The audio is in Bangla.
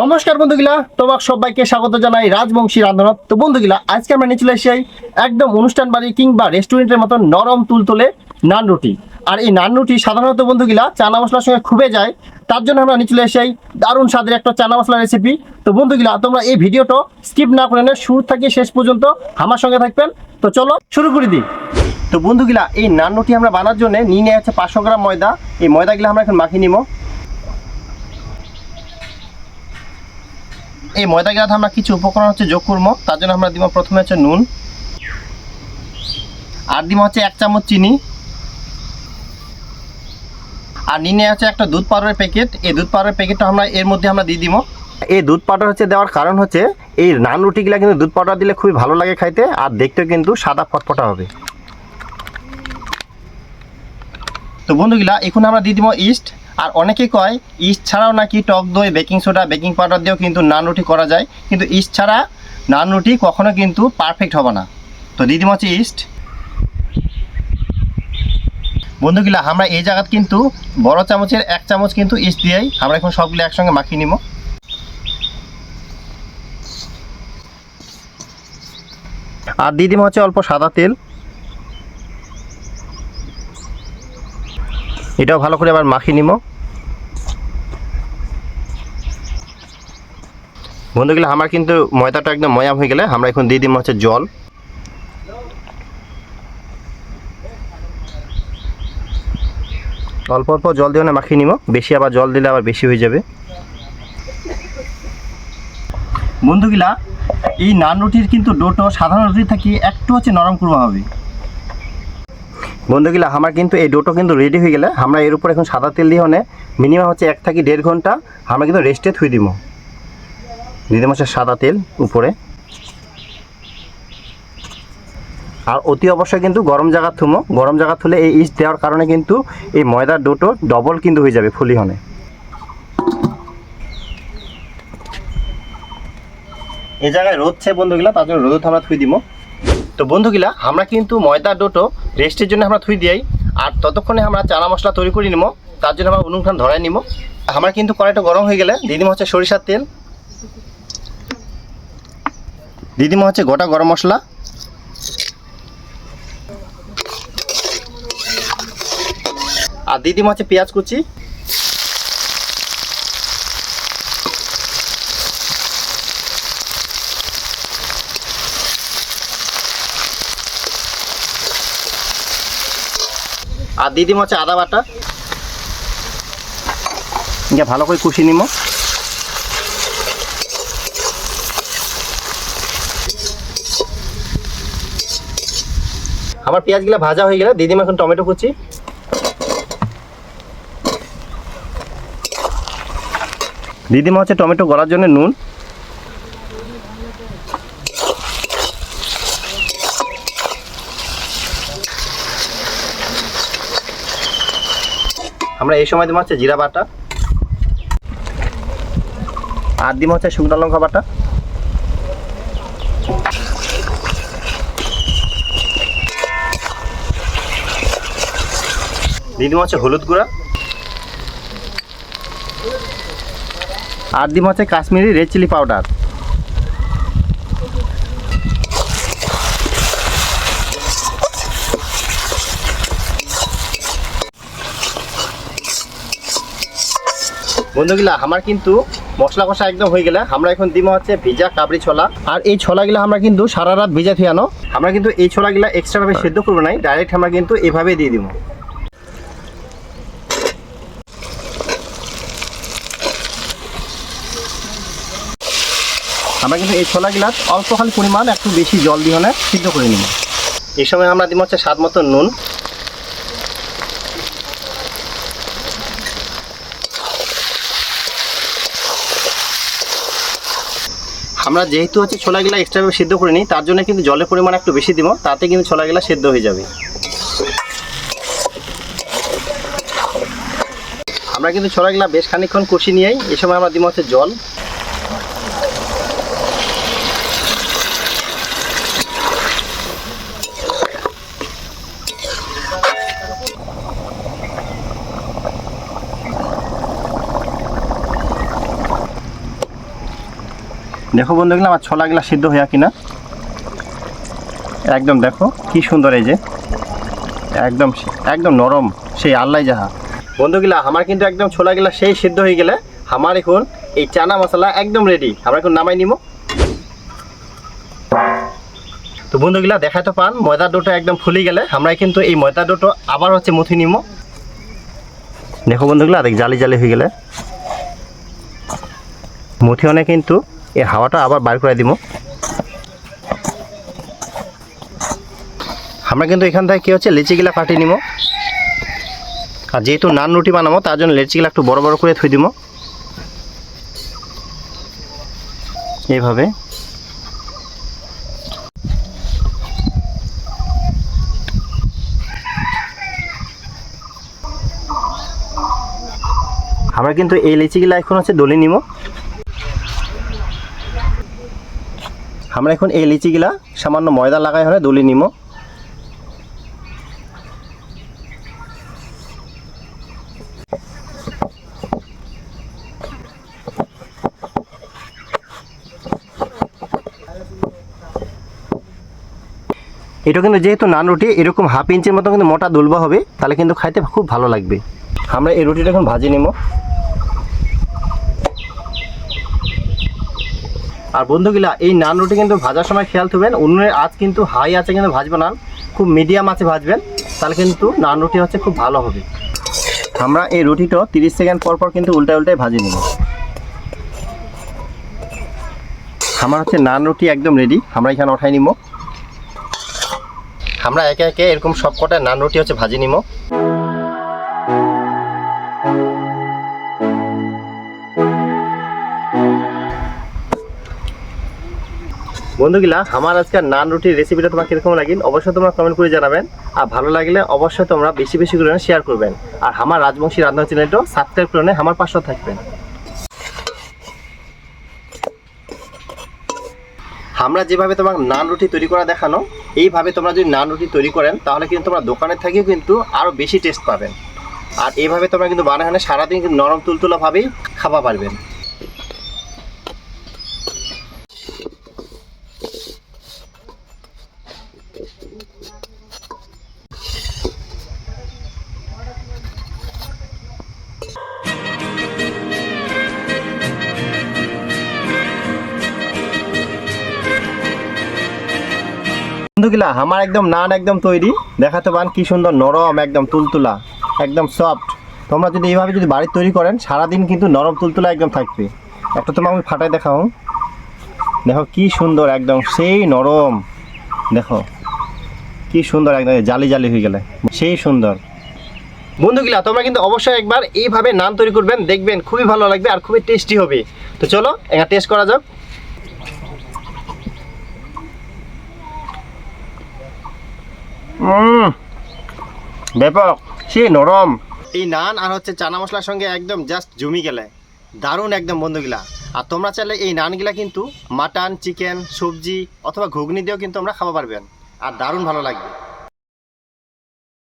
নমস্কার বন্ধুগুলা তোমাক সবাইকে স্বাগত জানাই রাজবংশী রান্ধনত। তো বন্ধুগুলা, আজকে আমরা নিয়ে চলে এসেছি একদম অনুষ্ঠান বাড়ি কিংবা রেস্টুরেন্টের মতন নরম তুলতুলে নান রুটি। আর এই নান রুটি সাধারণত বন্ধুগুলা, চানা মশলার সঙ্গে খুবই যায়, তার জন্য আমরা নিয়ে চলে এসেছি দারুণ স্বাদের একটা চানা মশলা রেসিপি তো বন্ধুগুলা, তোমরা এই ভিডিওটা স্কিপ না করে নেয় শুরু থেকে শেষ পর্যন্ত আমার সঙ্গে থাকবেন। তো চলো শুরু করে দিই। তো বন্ধুগুলা, এই নান রুটি আমরা বানার জন্য নিয়ে নিয়ে আছে পাঁচশো গ্রাম ময়দা। এই ময়দাগুলো আমরা এখন মাখিয়ে নিবো। এই ময়দা গিলাতে আমরা কিছু উপকরণ হচ্ছে যোগ করব। তার জন্য আমরা দিব প্রথমে হচ্ছে নুন। আর দিব হচ্ছে এক চামচ চিনি। আর নিয়ে আছে একটা দুধ পাউডারের প্যাকেট। এই দুধ পাউডারের প্যাকেটটা আমরা এর মধ্যে আমরা দিয়ে দিব। এই দুধ পাউডার হচ্ছে দেওয়ার কারণ হচ্ছে, এই নান রুটিগুলা কিন্তু দুধ পাউডার দিলে খুবই ভালো লাগে খাইতে, আর দেখতেও কিন্তু সাদা ফটফটা হবে। তো বন্ধুগুলা, এখন আমরা দিয়ে দিব ইস্ট। আর অনেকে কয়, ইস্ট ছাড়াও নাকি টক দই, বেকিং সোডা, বেকিং পাউডার দিয়েও কিন্তু নান রুটি করা যায়। কিন্তু ইস্ট ছাড়া নান রুটি কখনো কিন্তু পারফেক্ট হবে না। তো দিয়ে দিব হচ্ছে ইস্ট। বন্ধুগুলা, আমরা এই জায়গাত কিন্তু বড় চামচের এক চামচ কিন্তু ইস্ট দিয়েই আমরা এখন সবগুলো একসঙ্গে মাখিয়ে নিব। আর দিয়ে দিব হচ্ছে অল্প সাদা তেল। এটাও ভালো করে আবার মাখিয়ে নিব বন্ধুগুলো, আমার কিন্তু ময়দাটা একদম ময়াম হয়ে গেলে আমরা এখন দিয়ে দিব হচ্ছে জল। অল্প অল্প জল দিয়ে মাখিয়ে নিব বেশি আবার জল দিলে আবার বেশি হয়ে যাবে। বন্ধুগুলা, এই নান রুটির কিন্তু ডোটো, সাধারণ রুটির থাকি একটু হচ্ছে নরম করবা হবে। বন্ধুগুলা, আমার কিন্তু এই ডোটো কিন্তু রেডি হয়ে গেলে আমরা এর উপর এখন সাদা তেল দিয়ে হনে মিনিমাম হচ্ছে এক থেকে দেড় ঘণ্টা আমরা কিন্তু রেস্টে থুই দিব দিয়ে দিব হচ্ছে সাদা তেল উপরে। আর অতি অবশ্যই কিন্তু গরম জায়গা থুমো। গরম জায়গা থুলে এই ইস্ট দেওয়ার কারণে কিন্তু এই ময়দার ডোটো ডবল কিন্তু হয়ে যাবে ফুলি হনে। এই জায়গায় রোদছে বন্ধুগুলা, তার জন্য রোদ আমরা থুই দিব তো বন্ধুগুলা, আমরা কিন্তু ময়দার ডোটো, রেস্টের জন্য আমরা থুই দিই আর ততক্ষণে আমরা চানা মশলা তৈরি করে নিব তার জন্য আমরা উনুনখান ধরাই নিব আমার কিন্তু কড়াইটা গরম হয়ে গেলে দিদিমা হচ্ছে সরিষার তেল। দিদিমা হচ্ছে গোটা গরম মশলা। আর দিদিমা হচ্ছে পেঁয়াজ কুচি। আর দিয়ে দিব হচ্ছে আদা বাটা। ইয়ে ভালো করে কুচি নিব আমার পেঁয়াজগুলো ভাজা হয়ে গেলে দিয়ে দিম এখন টমেটো কুচি। দিয়ে দিম হচ্ছে টমেটো গলার জন্য নুন। আমরা এই সময় দিব হচ্ছে জিরা বাটা। আর দিব হচ্ছে শুকনো লঙ্কা বাটা। দিয়ে দিব হচ্ছে হলুদ গুঁড়া। আর দিব হচ্ছে কাশ্মীরি রেড চিলি পাউডার। বন্ধুগুলা আমার কিন্তু মশলা কষা একদম হয়ে গেলে আমরা এখন দিব হচ্ছে ভিজা কাবড়ি ছোলা। আর এই ছোলাগুলা আমরা কিন্তু সারা রাত ভিজা থিয়ানো আমরা কিন্তু এই ছোলাগুলা এক্সট্রা ভাবে সেদ্ধ করব নাই ডাইরেক্ট আমরা কিন্তু এভাবে দিয়ে দিব। আমরা কিন্তু এই ছোলাগুলা অল্প খালি পরিমাণ একটু বেশি জল দিয়ে সিদ্ধ করে নিব। এই সময় আমরা দিব হচ্ছে স্বাদ মতো নুন। আমরা যেহেতু হচ্ছে ছোলাগুলা এক্সট্রাভাবে সিদ্ধ করে নিই তার জন্য কিন্তু জলের পরিমাণ একটু বেশি দিব, তাতে কিন্তু ছোলাগুলা সেদ্ধ হয়ে যাবে। আমরা কিন্তু ছোলাগুলা বেশ খানিক্ষণ কষি নিয়েই এই সময় আমরা দিব হচ্ছে জল। দেখো বন্ধুগুলো আমার ছোলাগুলা সিদ্ধ হইয়া কিনা? একদম দেখো, কি সুন্দর এই যে। একদম একদম নরম, সেই আল্লাহ যাহা। বন্ধুগুলা আমার কিন্তু একদম ছোলাগুলা সেই সিদ্ধ হয়ে গেলে আমার এখন এই চানা মশলা একদম রেডি আমরা এখন নামাই নিব তো বন্ধুগুলা দেখা তো পান, ময়দা ডোটা একদম ফুলে গেলে আমরা কিন্তু এই ময়দা ডোটো আবার হচ্ছে মুথি নিব দেখো বন্ধুগুলা দেখ, জালি জালি হয়ে গেলে। মুথি অনেক কিন্তু এই হাওয়াটা আবার বার করে দিব। আমরা কিন্তু এখান থেকে কি হচ্ছে, লিচিগুলা কাটিয়ে নিব। আর যেহেতু নান রুটি বানাবো, তার জন্য লিচিগুলা একটু বড় বড় করে থুই দিব। এইভাবে। আমরা কিন্তু এই লিচিগুলা এখন হচ্ছে দলি নিব। আমরা এখন এই লিচিগুলা সামান্য ময়দা লাগাই হলে দলি নিব এটা কিন্তু যেহেতু নান রুটি, এরকম হাফ ইঞ্চির মতো কিন্তু মোটা দুলবা হবে, তাহলে কিন্তু খাইতে খুব ভালো লাগবে। আমরা এই রুটিটা এখন ভাজি নিব আর বন্ধুগুলা, এই নান রুটি কিন্তু ভাজার সময় খেয়াল থবেন উনুনের আজ কিন্তু হাই আছে কিন্তু ভাজবেন না, খুব মিডিয়াম আছে ভাজবেন, তাহলে কিন্তু নান রুটি হচ্ছে খুব ভালো হবে। আমরা এই রুটিটা তিরিশ সেকেন্ড পর পর কিন্তু উল্টায় উল্টায় ভাজি নিব। আমার হচ্ছে নান রুটি একদম রেডি আমরা এখানে ওঠাই নিব। আমরা একে একে এরকম সব কটা নান রুটি হচ্ছে ভাজি নিব। বন্ধুগুলা, আমার আজকের নান রুটির রেসিপিটা তোমার কীরকম লাগিল, অবশ্যই তোমরা কমেন্ট করে জানাবেন। আর ভালো লাগলে অবশ্যই তোমরা বেশি বেশি করে শেয়ার করবেন। আর আমার রাজবংশী রান্না চ্যানেলটা সাবস্ক্রাইব করে আমার পাশে থাকবেন। আমরা যেভাবে তোমার নান রুটি তৈরি করা দেখানো, এইভাবে তোমরা যদি নান রুটি তৈরি করেন, তাহলে কিন্তু তোমরা দোকানে থেকেও কিন্তু আরও বেশি টেস্ট পাবেন। আর এইভাবে তোমরা কিন্তু বানাহানে সারাদিন কিন্তু নরম তুলতুলাভাবেই খাওয়া পারবেন। বন্ধুগুলা, আমার একদম নান একদম তৈরি। দেখাতে পান কি সুন্দর, নরম, একদম তুলতুলা, একদম সফট তোমরা যদি এইভাবে যদি বাড়ি তৈরি করেন, সারাদিন কিন্তু নরম তুলতুলা একদম থাকবে। একটা তোমার আমি ফাটাই দেখাও। দেখো কি সুন্দর, একদম সেই নরম। দেখো, কি সুন্দর, একদম জালি জালি হয়ে গেলে। সেই সুন্দর। বন্ধুগুলা, তোমরা কিন্তু অবশ্যই একবার এইভাবে নান তৈরি করবেন, দেখবেন খুবই ভালো লাগবে আর খুবই টেস্টি হবে। তো চলো, একটা টেস্ট করা যাক। ব্যাপক, সে নরম। এই নান আর হচ্ছে চানা মশলার সঙ্গে একদম জাস্ট জমি গেলে। দারুণ একদম বন্ধুগুলা। আর তোমরা চাইলে এই নানগুলা কিন্তু মাটন, চিকেন, সবজি অথবা ঘুগনি দিয়েও কিন্তু আমরা খাওয়া পারবেন। আর দারুণ ভালো লাগবে।